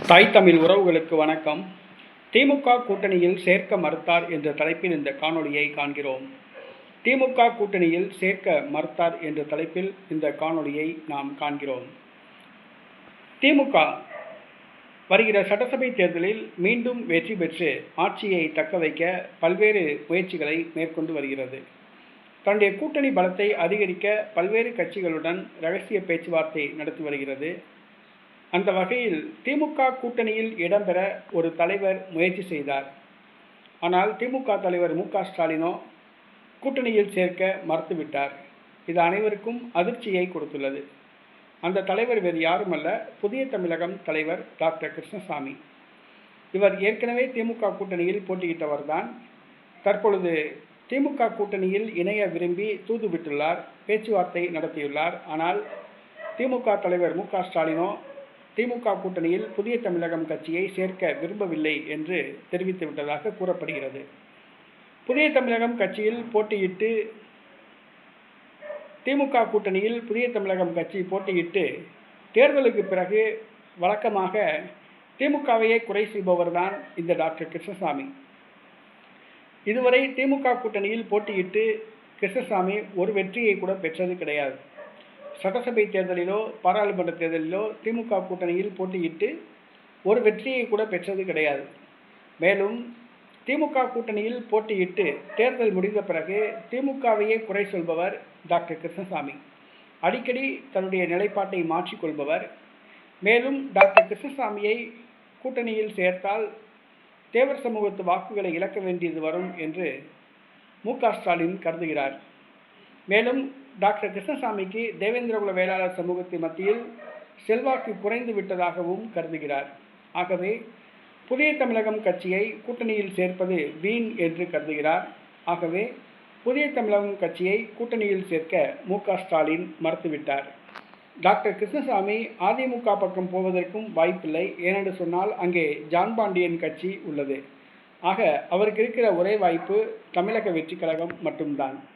தாய் தமிழ் உறவுகளுக்கு வணக்கம். திமுக கூட்டணியில் சேர்க்க மறுத்தார் என்ற தலைப்பில் இந்த காணொளியை காண்கிறோம். திமுக கூட்டணியில் சேர்க்க மறுத்தார் என்ற தலைப்பில் இந்த காணொளியை நாம் காண்கிறோம். திமுக வருகிற சட்டசபை தேர்தலில் மீண்டும் வெற்றி பெற்று ஆட்சியை தக்க வைக்க பல்வேறு முயற்சிகளை மேற்கொண்டு வருகிறது. தன்னுடைய கூட்டணி பலத்தை அதிகரிக்க பல்வேறு கட்சிகளுடன் ரகசிய பேச்சுவார்த்தை நடத்தி வருகிறது. அந்த வகையில் திமுக கூட்டணியில் இடம்பெற ஒரு தலைவர் முயற்சி செய்தார். ஆனால் திமுக தலைவர் மு க ஸ்டாலினோ கூட்டணியில் சேர்க்க மறுத்துவிட்டார். இது அனைவருக்கும் அதிர்ச்சியை கொடுத்துள்ளது. அந்த தலைவர் வேறு யாருமல்ல புதிய தமிழகம் தலைவர் டாக்டர் கிருஷ்ணசாமி. இவர் ஏற்கனவே திமுக கூட்டணியில் போட்டியிட்டவர்தான். தற்பொழுது திமுக கூட்டணியில் இணைய விரும்பி தூது விட்டுள்ளார் பேச்சுவார்த்தை நடத்தியுள்ளார். ஆனால் திமுக தலைவர் மு க ஸ்டாலினோ திமுக கூட்டணியில் புதிய தமிழகம் கட்சியை சேர்க்க விரும்பவில்லை என்று தெரிவித்து விட்டதாக கூறப்படுகிறது. புதிய தமிழகம் கட்சியில் போட்டியிட்டு திமுக கூட்டணியில் புதிய தமிழகம் கட்சி போட்டியிட்டு தேர்தலுக்கு பிறகு வழக்கமாக திமுகவையே குறை சொல்பவர்தான் இந்த டாக்டர் கிருஷ்ணசாமி. இதுவரை திமுக கூட்டணியில் போட்டியிட்டு கிருஷ்ணசாமி ஒரு வெற்றியை கூட பெற்றது கிடையாது. சட்டசபை தேர்தலிலோ பாராளுமன்ற தேர்தலிலோ திமுக கூட்டணியில் போட்டியிட்டு ஒரு வெற்றியை கூட பெற்றது கிடையாது. மேலும் திமுக கூட்டணியில் போட்டியிட்டு தேர்தல் முடிந்த பிறகு திமுகவையே குறை சொல்பவர் டாக்டர் கிருஷ்ணசாமி. அடிக்கடி தன்னுடைய நிலைப்பாட்டை மாற்றிக்கொள்பவர். மேலும் டாக்டர் கிருஷ்ணசாமியை கூட்டணியில் சேர்த்தால் தேவர் சமூகத்து வாக்குகளை இழக்க வேண்டியது வரும் என்று மு க ஸ்டாலின் கருதுகிறார். மேலும் டாக்டர் கிருஷ்ணசாமிக்கு தேவேந்திரகுல வேளாளர் சமூகத்தின் மத்தியில் செல்வாக்கு குறைந்து விட்டதாகவும் கருதுகிறார். ஆகவே புதிய தமிழகம் கட்சியை கூட்டணியில் சேர்ப்பது வீண் என்று கருதுகிறார். ஆகவே புதிய தமிழகம் கட்சியை கூட்டணியில் சேர்க்க மு ஸ்டாலின் மறுத்துவிட்டார். டாக்டர் கிருஷ்ணசாமி அதிமுக பக்கம் போவதற்கும் வாய்ப்பில்லை ஏனென்று சொன்னால் அங்கே ஜான் பாண்டியன் கட்சி உள்ளது. ஆக அவருக்கு இருக்கிற ஒரே வாய்ப்பு தமிழக வெற்றி கழகம் மட்டும்தான்.